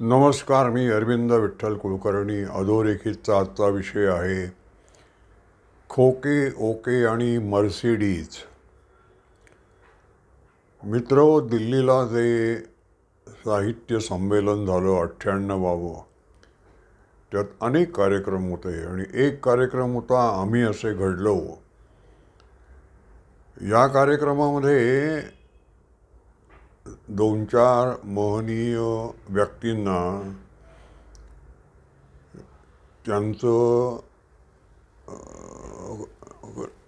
नमस्कार मी अरविंद विठ्ठल कुलकर्णी. अधोरेखितचा आजचा विषय आहे खोके ओके आणि मर्सिडीज. मित्र दिल्लीला जे साहित्य संमेलन झालं अठ्ठ्याण्णवावं. त्यात अनेक कार्यक्रम होते आणि एक कार्यक्रम होता आम्ही असे घडलो. या कार्यक्रमामध्ये दोन चार मोहनीय व्यक्तींना त्यांचं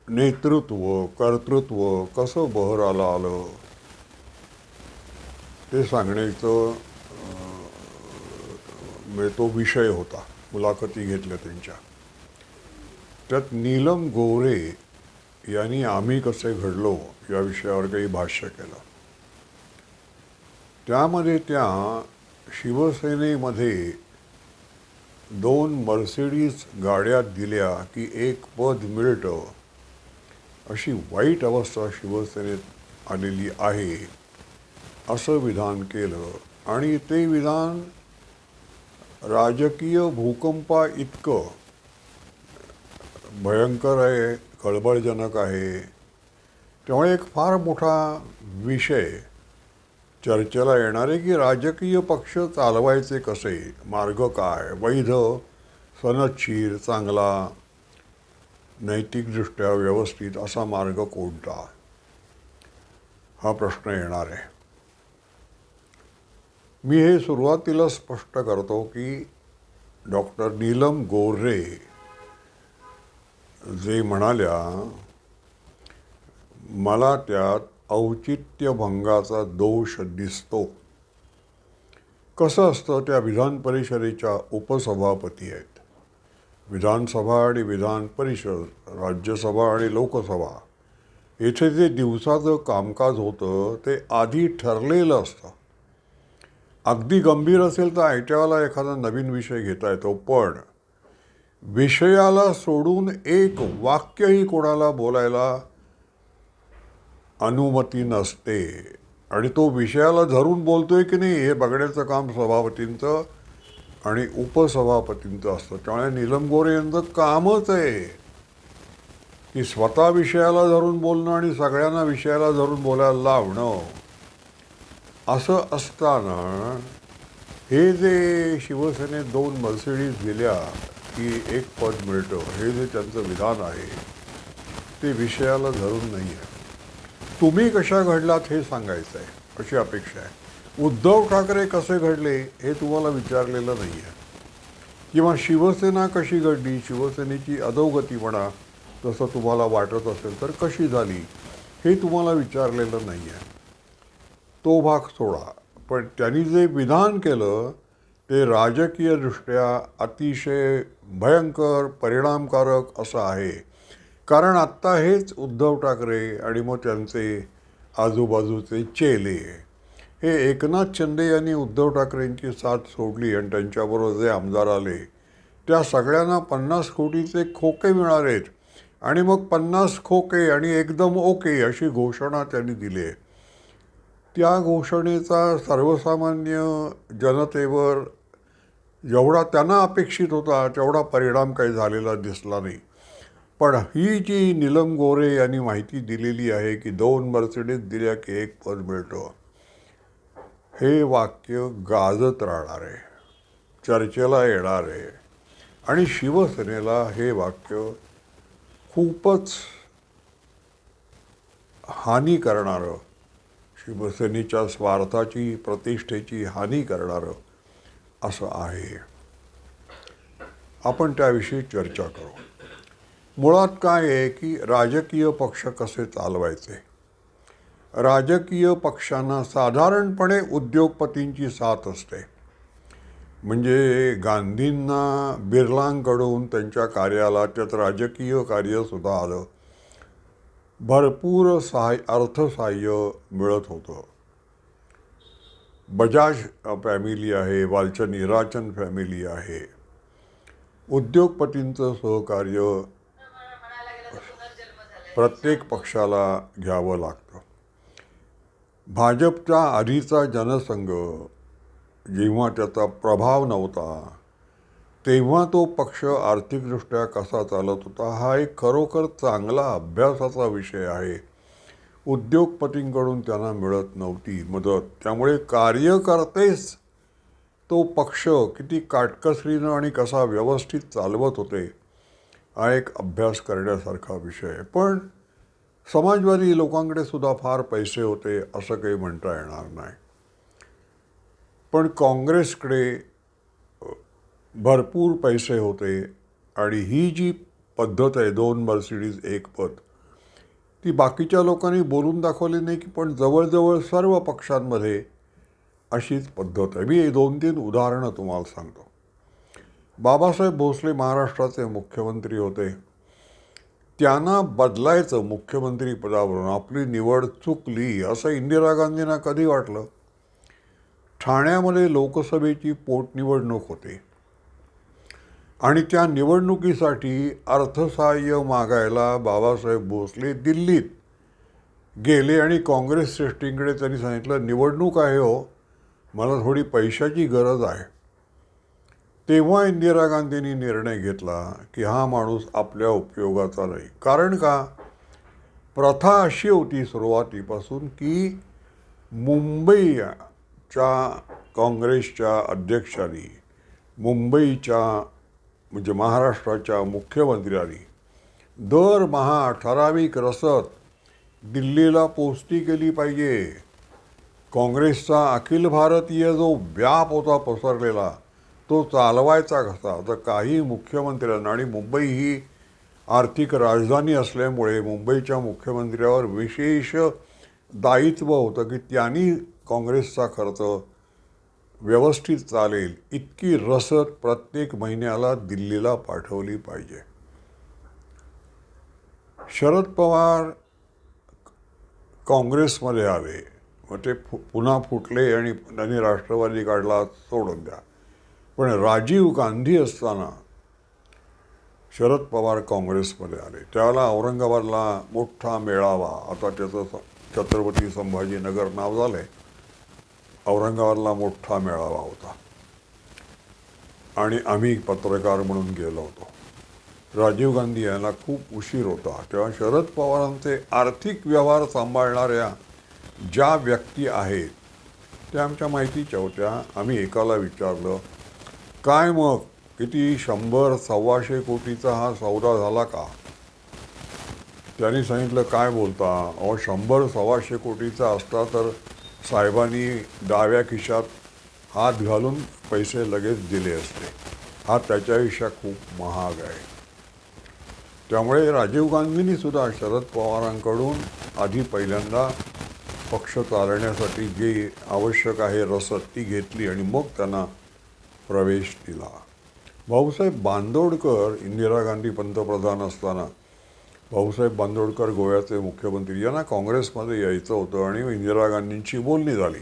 नेतृत्व कर्तृत्व कसं बहराला आलं ते सांगण्याचं म्हणजे तो विषय होता मुलाखती घेतल्या त्यांच्या. त्यात नीलम गोरे यांनी आम्ही कसे घडलो या विषयावर काही भाष्य केलं. त्यामध्ये त्या शिवसेनेमध्ये दोन मर्सिडीज गाड्या दिल्या की एक पद मिळतं. अशी वाईट अवस्था शिवसेनेत आलेली आहे. असं विधान केलं. आणि ते विधान राजकीय भूकंपा इतकं भयंकर आहे खळबळजनक आहे. त्यामुळे एक फार मोठा विषय चर्चेला येणार आहे की राजकीय पक्ष चालवायचे कसे? मार्ग काय? वैध सनच्छीर चांगला नैतिकदृष्ट्या व्यवस्थित असा मार्ग कोणता? हा प्रश्न येणार आहे. मी हे सुरुवातीला स्पष्ट करतो की डॉक्टर नीलम गोरे जे म्हणाल्या मला त्यात औचित्यभंगाचा दोष दिसतो. कसं असतं त्या विधान परिषदेच्या उपसभापती आहेत? विधानसभा आणि विधान परिषद राज्यसभा आणि लोकसभा येथे जे दिवसाचं कामकाज होतं ते आधी ठरलेलं असतं. अगदी गंभीर असेल तर आयट्यावाला एखादा नवीन विषय घेता येतो पण विषयाला सोडून एक वाक्यही कोणाला बोलायला अनुमती नसते. आणि तो विषयाला धरून बोलतोय की नाही हे बघण्याचं काम सभापतींचं आणि उपसभापतींचं असतं. त्यामुळे नीलम गोरे यांचं कामच आहे. की स्वतः विषयाला धरून बोलणं आणि सगळ्यांना विषयाला धरून बोलायला लावणं. असं असताना हे जे शिवसेनेत दोन मर्सिडीज दिल्या की एक पद मिळतं. हे जे त्यांचं विधान आहे ते विषयाला धरून नाही आहे तुम्ही कशा घडलात हे सांगायचं आहे अशी अपेक्षा आहे. उद्धव ठाकरे कसे घडले हे तुम्हाला विचारलेलं नाही आहे किंवा शिवसेना कशी घडली शिवसेनेची अधोगती म्हणा जसं तुम्हाला वाटत असेल तर कशी झाली हे तुम्हाला विचारलेलं नाही आहे तो भाग सोडा. पण त्यांनी जे विधान केलं ते राजकीयदृष्ट्या अतिशय भयंकर परिणामकारक असं आहे. कारण आत्ता हेच उद्धव ठाकरे आणि मग त्यांचे आजूबाजूचे चेले हे एकनाथ शिंदे यांनी उद्धव ठाकरेंची साथ सोडली आणि त्यांच्याबरोबर जे आमदार आले त्या सगळ्यांना पन्नास कोटीचे खोके मिळाले आहेत. आणि मग पन्नास खोके आणि एकदम ओके अशी घोषणा त्यांनी दिली आहे. त्या घोषणेचा सर्वसामान्य जनतेवर जेवढा त्यांना अपेक्षित होता तेवढा परिणाम काही झालेला दिसला नाही. पण ही जी नीलम गोरे यांनी माहिती दिलेली आहे की दोन मर्सिडीज दिल्या की एक पद मिळतो हे वाक्य गाजत राहणार आहे चर्चेला येणार आहे आणि शिवसेनेला हे वाक्य खूपच हानी करणारं शिवसेनेच्या स्वार्थाची प्रतिष्ठेची हानी करणारं असं आहे. आपण त्याविषयी चर्चा करू. मुळात काय आहे की राजकीय पक्ष कसे चालवायचे? राजकीय पक्षांना साधारणपणे उद्योगपतींची साथ असते. म्हणजे गांधींना बिर्लांकडून त्यांच्या कार्याला त्यात राजकीय कार्यसुद्धा आलं. भरपूर सहाय अर्थसहाय्य मिळत होतं. बजाज फॅमिली आहे वालचन हिराचंद फॅमिली आहे. उद्योगपतींचं सहकार्य प्रत्येक पक्षाला घ्यावं लागतं. भाजपच्या आधीचा जनसंघ जेव्हा त्याचा प्रभाव नव्हता तेव्हा तो पक्ष आर्थिकदृष्ट्या कसा चालत होता हा एक खरोखर चांगला अभ्यासाचा विषय आहे. उद्योगपतींकडून त्यांना मिळत नव्हती मदत. त्यामुळे कार्यकर्तेच तो पक्ष किती काटकसरीनं आणि कसा व्यवस्थित चालवत होते हा एक अभ्यास करण्यासारखा विषय आहे. पण समाजवादी लोकांकडे सुद्धा फार पैसे होते असं काही म्हणता येणार नाही. पण काँग्रेसकडे भरपूर पैसे होते आणि ही जी पद्धत आहे दोन मर्सिडीज एक पद ती बाकीच्या लोकांनी बोलून दाखवली नाही की पण जवळजवळ सर्व पक्षांमध्ये अशीच पद्धत आहे. मी दोन तीन उदाहरणं तुम्हाला सांगतो. बाबासाहेब भोसले महाराष्ट्राचे मुख्यमंत्री होते. त्यांना बदलायचं मुख्यमंत्री पदावरून आपली निवड चुकली असं इंदिरा गांधींना कधी वाटलं? ठाण्यामध्ये लोकसभेची पोटनिवडणूक होती. आणि त्या निवडणुकीसाठी अर्थसहाय्य मागायला बाबासाहेब भोसले दिल्लीत गेले आणि काँग्रेस श्रेष्ठींकडे त्यांनी सांगितलं निवडणूक आहे हो मला थोडी पैशाची गरज आहे. तेव्हा इंदिरा गांधींनी निर्णय घेतला की हा माणूस आपल्या उपयोगाचा नाही. कारण का? प्रथा अशी होती सुरुवातीपासून की मुंबईच्या काँग्रेसच्या अध्यक्षांनी मुंबईच्या म्हणजे महाराष्ट्राच्या मुख्यमंत्र्यांनी दरमहा ठराविक रसद दिल्लीला पोचती केली पाहिजे. काँग्रेसचा अखिल भारतीय जो व्याप होता पसरलेला तो चालवायचा कसा? तर काही मुख्यमंत्र्यांना आणि मुंबई ही आर्थिक राजधानी असल्यामुळे मुंबईच्या मुख्यमंत्र्यावर विशेष दायित्व होतं की त्यांनी काँग्रेसचा खर्च व्यवस्थित चालेल इतकी रसद प्रत्येक महिन्याला दिल्लीला पाठवली पाहिजे. शरद पवार काँग्रेसमध्ये आले. मग ते फु पुन्हा फुटले आणि त्यांनी राष्ट्रवादी काढला सोडून द्या. पण राजीव गांधी असताना शरद पवार काँग्रेसमध्ये आले. त्यावेळेला औरंगाबादला मोठा मेळावा आता त्याचं छत्रपती संभाजीनगर नाव झालं आहे औरंगाबादला मोठा मेळावा होता. आणि आम्ही पत्रकार म्हणून गेलो होतो. राजीव गांधी यांना खूप उशीर होता. तेव्हा शरद पवारांचे आर्थिक व्यवहार सांभाळणाऱ्या ज्या व्यक्ती आहेत त्या आमच्या माहितीच्या होत्या. आम्ही एकाला विचारलं काय मग? किती शंभर सव्वाशे कोटीचा हा सौदा झाला का? त्यांनी सांगितलं काय बोलता? अहो शंभर सव्वाशे कोटीचा असता तर साहेबांनी डाव्या खिशात हात घालून पैसे लगेच दिले असते. हा त्याच्यापेक्षा खूप महाग आहे. त्यामुळे राजीव गांधींनी सुद्धा शरद पवारांकडून आधी पहिल्यांदा पक्ष चालण्यासाठी जे आवश्यक आहे रसद ती घेतली आणि मग त्यांना प्रवेश दिला भाऊसाहेब बांदोडकर इंदिरा गांधी पंतप्रधान असताना भाऊसाहेब बांदोडकर गोव्याचे मुख्यमंत्री यांना काँग्रेसमध्ये यायचं होतं आणि इंदिरा गांधींची बोलणी झाली.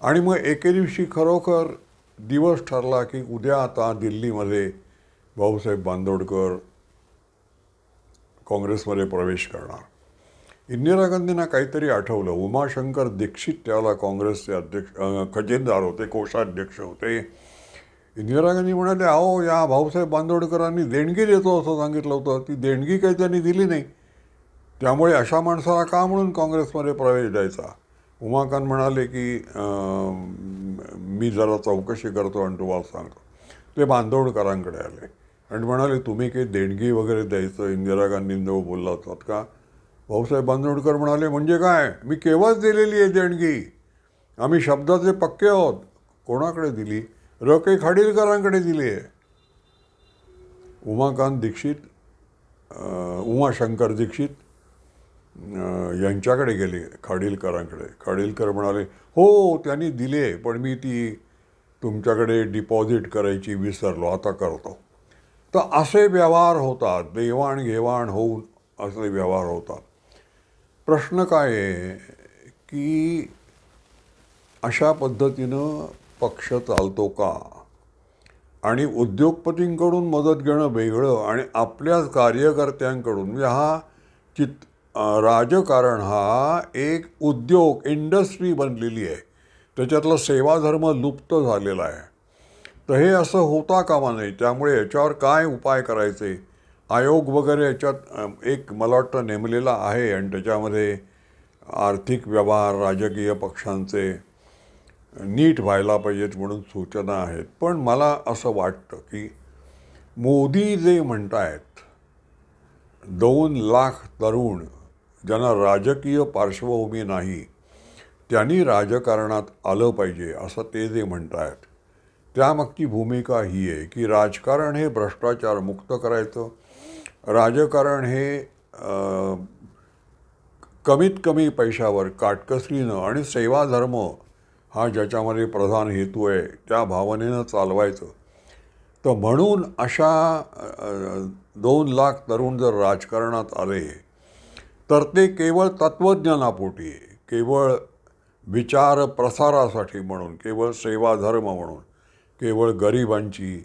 आणि मग एके दिवशी खरोखर दिवस ठरला की उद्या आता दिल्लीमध्ये भाऊसाहेब बांदोडकर काँग्रेसमध्ये प्रवेश करणार. इंदिरा गांधींना काहीतरी आठवलं. उमाशंकर दीक्षित त्याला काँग्रेसचे अध्यक्ष खजिनदार होते कोषाध्यक्ष होते. इंदिरा गांधी म्हणाले अहो या भाऊसाहेब बांदोडकरांनी देणगी देतो असं सांगितलं होतं. ती देणगी काही त्यांनी दिली नाही. त्यामुळे अशा माणसाला का म्हणून काँग्रेसमध्ये प्रवेश द्यायचा? उमाकांत म्हणाले की मी जरा चौकशी करतो आणि तुम्हाला सांगतो. ते बांदोडकरांकडे आले. आणि म्हणाले तुम्ही काही देणगी वगैरे द्यायचं? इंदिरा गांधींजवळ बोलला होतात का? भाऊसाहेब बांदोडकर म्हणाले म्हणजे काय? मी केव्हाच दिलेली आहे देणगी? आम्ही शब्दाचे पक्के आहोत. कोणाकडे दिली? रके खाडीलकरांकडे दिली आहे. उमाकांत दीक्षित उमाशंकर दीक्षित यांच्याकडे गेले खाडीलकरांकडे. खाडीलकर म्हणाले हो त्यांनी दिले पण मी ती तुमच्याकडे डिपॉझिट करायची विसरलो आता करतो. तर असे व्यवहार होतात देवाणघेवाण होऊन असे व्यवहार होतात. प्रश्न काय आहे की अशा पद्धतीनं पक्ष चालतो का? आणि उद्योगपतींकडून मदत घेणं वेगळं आणि आपल्याच कार्यकर्त्यांकडून. म्हणजे हा चित राजकारण हा एक उद्योग इंडस्ट्री बनलेली आहे. त्याच्यातला सेवाधर्म लुप्त झालेला आहे. तर हे असं होता कामा नये. त्यामुळे याच्यावर काय उपाय करायचे? आयोग वगैरे याच्यात एक मला वाटतं नेमलेला आहे. आणि त्याच्यामध्ये आर्थिक व्यवहार राजकीय पक्षांचे नीट व्हायला पाहिजेत म्हणून सूचना आहेत. पण मला असं वाटतं की मोदी जे म्हणतायत दोन लाख तरुण ज्यांना राजकीय पार्श्वभूमी नाही त्यांनी राजकारणात आलं पाहिजे असं ते जे म्हणतायत त्यामागची भूमिका ही आहे की राजकारण हे भ्रष्टाचार मुक्त करायचं. राजकारण हे कमीत कमी पैशावर काटकसरीनं आणि सेवाधर्म हा ज्याच्यामध्ये प्रधान हेतू आहे त्या भावनेनं चालवायचं. तर म्हणून अशा दोन लाख तरुण जर राजकारणात आले तर ते केवळ तत्त्वज्ञानापोटी केवळ विचार प्रसारासाठी म्हणून केवळ सेवाधर्म म्हणून केवळ गरिबांची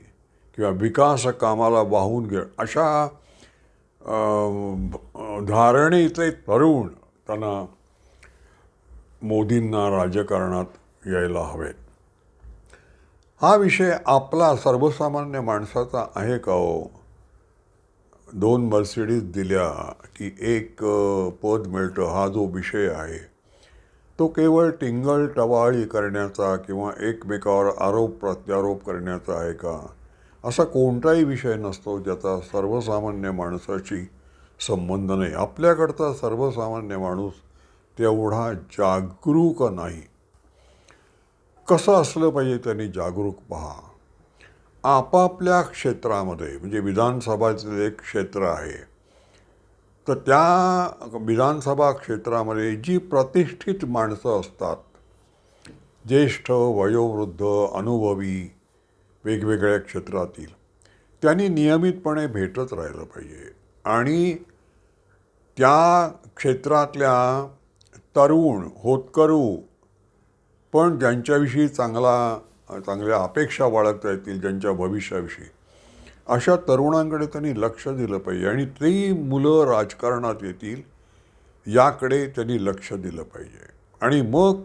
किंवा विकास कामाला वाहून घे अशा धारणेचे तरुण त्यांना मोदींना राजकारणात यायला हवेत. हा विषय आपला सर्वसामान्य माणसाचा आहे का हो? दोन मर्सिडीज दिल्या की एक पद मिळतं हा जो विषय आहे तो केवळ टिंगल टवाळी करण्याचा किंवा एकमेकावर आरोप प्रत्यारोप करण्याचा आहे का? असा कोणताही विषय नसतो ज्याचा सर्वसामान्य माणसाशी संबंध नाही. आपल्याकडचा सर्वसामान्य माणूस तेवढा जागरूक नाही. कसं असलं पाहिजे त्यांनी जागरूक पहा. आपापल्या क्षेत्रामध्ये म्हणजे विधानसभाचं एक क्षेत्र आहे. तर त्या विधानसभा क्षेत्रामध्ये जी प्रतिष्ठित माणसं असतात ज्येष्ठ वयोवृद्ध अनुभवी वेगवेगळ्या क्षेत्रातील त्यांनी नियमितपणे भेटत राहिलं पाहिजे. आणि त्या क्षेत्रातल्या तरुण होतकरू पण ज्यांच्याविषयी चांगला चांगल्या अपेक्षा बाळगता येतील ज्यांच्या भविष्याविषयी. अशा तरुणांकडे त्यांनी लक्ष दिलं पाहिजे आणि ती मुलं राजकारणात येतील याकडे त्यांनी लक्ष दिलं पाहिजे. आणि मग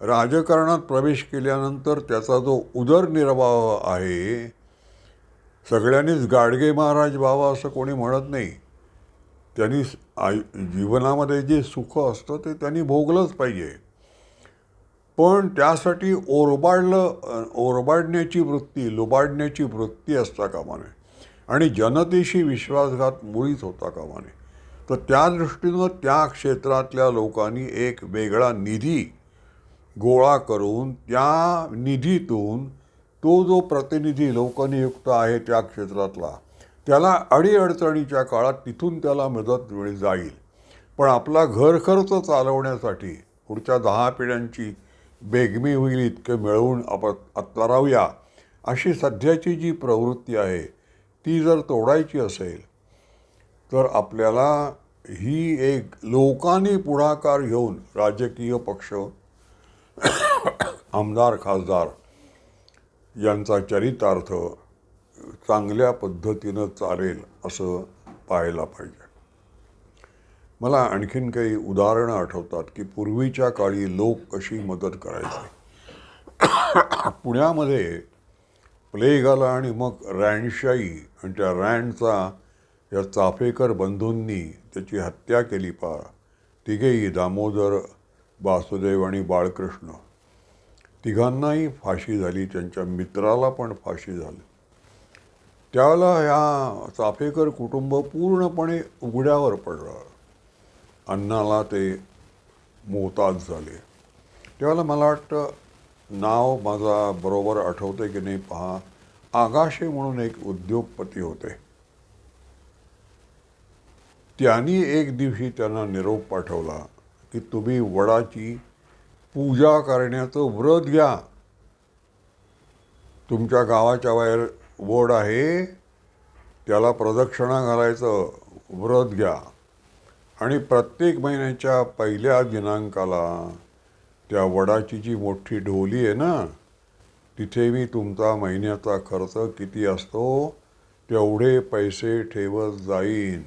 राजकारणात प्रवेश केल्यानंतर त्याचा जो उदरनिर्वाह आहे सगळ्यांनीच गाडगे महाराज व्हावा असं कोणी म्हणत नाही. त्यांनी आय जीवनामध्ये जे सुख असतं ते त्यांनी भोगलंच पाहिजे. पण त्यासाठी ओरबाडलं ओरबाडण्याची वृत्ती लुबाडण्याची वृत्ती असता कामा नये. आणि जनतेशी विश्वासघात मुळीच होता कामा नये. तर त्या दृष्टीनं त्या क्षेत्रातल्या लोकांनी एक वेगळा निधी गोळा करून त्या निधीतून तो जो प्रतिनिधी लोकनियुक्त आहे त्या क्षेत्रातला त्याला अडीअडचणीच्या काळात तिथून त्याला मदत मिळ जाईल. पण आपला घर खर्च चालवण्यासाठी पुढच्या दहा पिढ्यांची बेगमी होईल इतकं मिळवून आपण आत्ता अशी सध्याची जी प्रवृत्ती आहे ती जर तोडायची असेल तर आपल्याला ही एक लोकांनी पुढाकार घेऊन राजकीय पक्ष आमदार खासदार यांचा चरितार्थ चांगल्या पद्धतीनं चालेल असं पाहायला पाहिजे. मला आणखीन काही उदाहरणं आठवतात की पूर्वीच्या काळी लोक कशी मदत करायचे. पुण्यामध्ये प्लेग आला आणि मग रॅनशाई आणि त्या रॅनचा या चाफेकर बंधूंनी त्याची हत्या केली पा. तिघेही दामोदर वासुदेव आणि बाळकृष्ण. तिघांनाही फाशी झाली त्यांच्या मित्राला पण फाशी झाली. त्यावेळेला ह्या चाफेकर कुटुंब पूर्णपणे उघड्यावर पडलं. अन्नाला ते मोहताज झाले. त्यावेळेला मला वाटतं नाव माझा बरोबर आठवते की नाही? पहा आगाशे म्हणून एक उद्योगपती होते. त्यांनी एक दिवशी त्यांना निरोप पाठवला की तुम्ही वडाची पूजा करण्याचं व्रत घ्या. तुमच्या गावाच्या बाहेर वड आहे त्याला प्रदक्षिणा घालायचं व्रत घ्या. आणि प्रत्येक महिन्याच्या पहिल्या दिनांकाला त्या वडाची जी मोठी ढोली आहे ना तिथे मी तुमचा महिन्याचा खर्च किती असतो तेवढे पैसे ठेवत जाईन.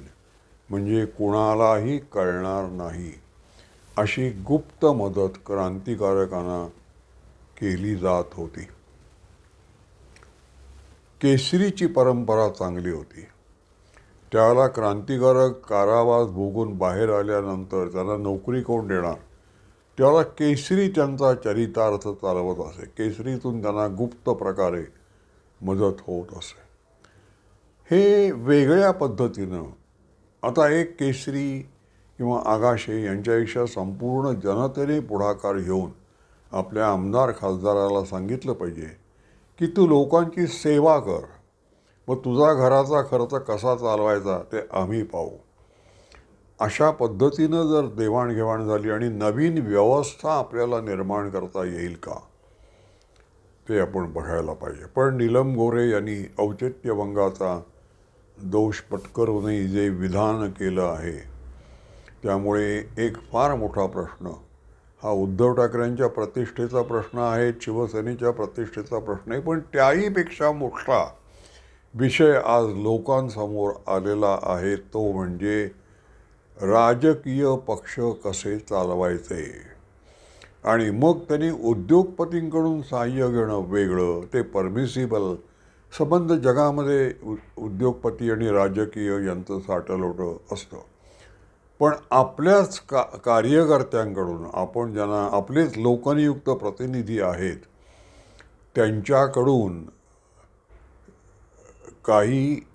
म्हणजे कुणालाही कळणार नाही. अशी गुप्त मदत क्रांतिकारकांना केली जात होती. केसरीची परंपरा चांगली होती. त्याला क्रांतिकारक कारावास भोगून बाहेर आल्यानंतर त्यांना नोकरी कोण देणार? त्याला केसरी त्यांचा चरितार्थ चालवत असे. केसरीतून त्यांना गुप्त प्रकारे मदत होत असे. हे वेगळ्या पद्धतीनं आता एक केसरी किंवा आगाशे यांच्यापेक्षा संपूर्ण जनतेने पुढाकार घेऊन आपल्या आमदार खासदाराला सांगितलं पाहिजे की तू लोकांची सेवा कर. मग तुझा घराचा खर्च कसा चालवायचा ते आम्ही पाहू. अशा पद्धतीनं जर देवाणघेवाण झाली आणि नवीन व्यवस्था आपल्याला निर्माण करता येईल का? ते आपण बघायला पाहिजे. पण नीलम गोरे यांनी औचित्यभंगाचा दोष पटकरूनही जे विधान केलं आहे त्यामुळे एक फार मोठा प्रश्न. हा उद्धव ठाकरेंच्या प्रतिष्ठेचा प्रश्न आहे शिवसेनेच्या प्रतिष्ठेचा प्रश्न आहे पण त्याहीपेक्षा मोठा विषय आज लोकांसमोर आलेला आहे तो म्हणजे राजकीय पक्ष कसे चालवायचे? आणि मग त्यांनी उद्योगपतींकडून सहाय्य घेणं वेगळं ते परमिसिबल संबंध जगामध्ये उ उद्योगपती आणि राजकीय यांचं साठलोटं असतं. पण आपल्याच का कार्यकर्त्यांकडून आपण ज्यांना आपलेच लोकनियुक्त प्रतिनिधी आहेत त्यांच्याकडून काही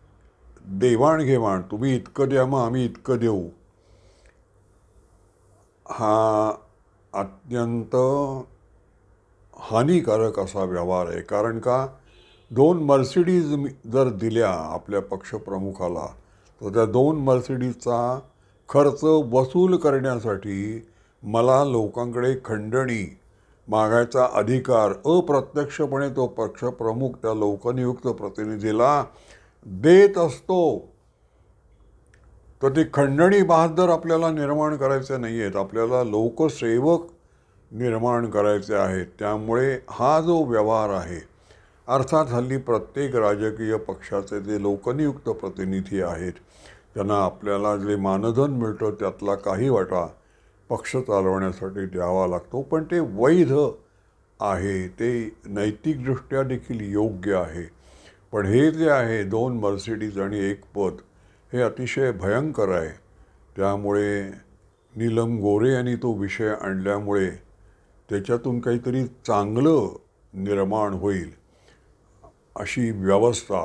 देवाणघेवाण तुम्ही इतकं द्या मग आम्ही इतकं देऊ. हा अत्यंत हानिकारक असा व्यवहार आहे. कारण का दोन मर्सिडीज मी- जर दिल्या आपल्या पक्षप्रमुखाला तर त्या दोन मर्सिडीजचा खर्च वसूल करण्यासाठी मला लोकांकडे खंडणी मागायचा अधिकार अप्रत्यक्षपणे तो पक्षप्रमुख त्या लोकनियुक्त प्रतिनिधीला देत असतो. तर ती खंडणी बहादर आपल्याला निर्माण करायचे नाही आहेत आपल्याला लोकसेवक निर्माण करायचे आहेत. त्यामुळे हा जो व्यवहार आहे अर्थात हल्ली प्रत्येक राजकीय पक्षाचे जे लोकनियुक्त प्रतिनिधी आहेत त्यांना आपल्याला जे मानधन मिळतं त्यातला काही वाटा पक्ष चालवण्यासाठी द्यावा लागतो पण ते वैध आहे ते नैतिकदृष्ट्या देखील योग्य आहे. पण हे जे आहे दोन मर्सिडीज आणि एक पद हे अतिशय भयंकर आहे. त्यामुळे नीलम गोरे यांनी तो विषय आणल्यामुळे त्याच्यातून काहीतरी चांगलं निर्माण होईल अशी व्यवस्था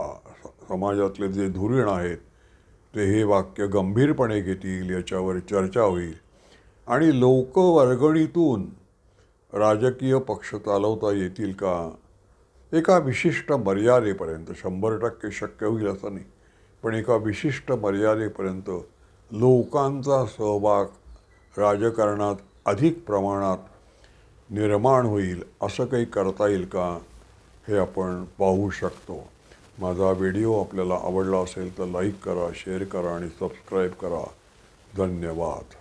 समाजातले जे धुरीण आहेत ते हे वाक्य गंभीरपणे घेतील याच्यावर चर्चा होईल. आणि लोक वर्गणीतून राजकीय पक्ष चालवता येतील का? एका विशिष्ट मर्यादेपर्यंत शंभर टक्के शक्य होईल असं नाही. पण एका विशिष्ट मर्यादेपर्यंत लोकांचा सहभाग राजकारणात अधिक प्रमाणात निर्माण होईल असं काही करता येईल का हे आपण पाहू शकतो. माझा व्हिडिओ आपल्याला आवडला असेल तर लाईक करा शेअर करा आणि सबस्क्राईब करा. धन्यवाद.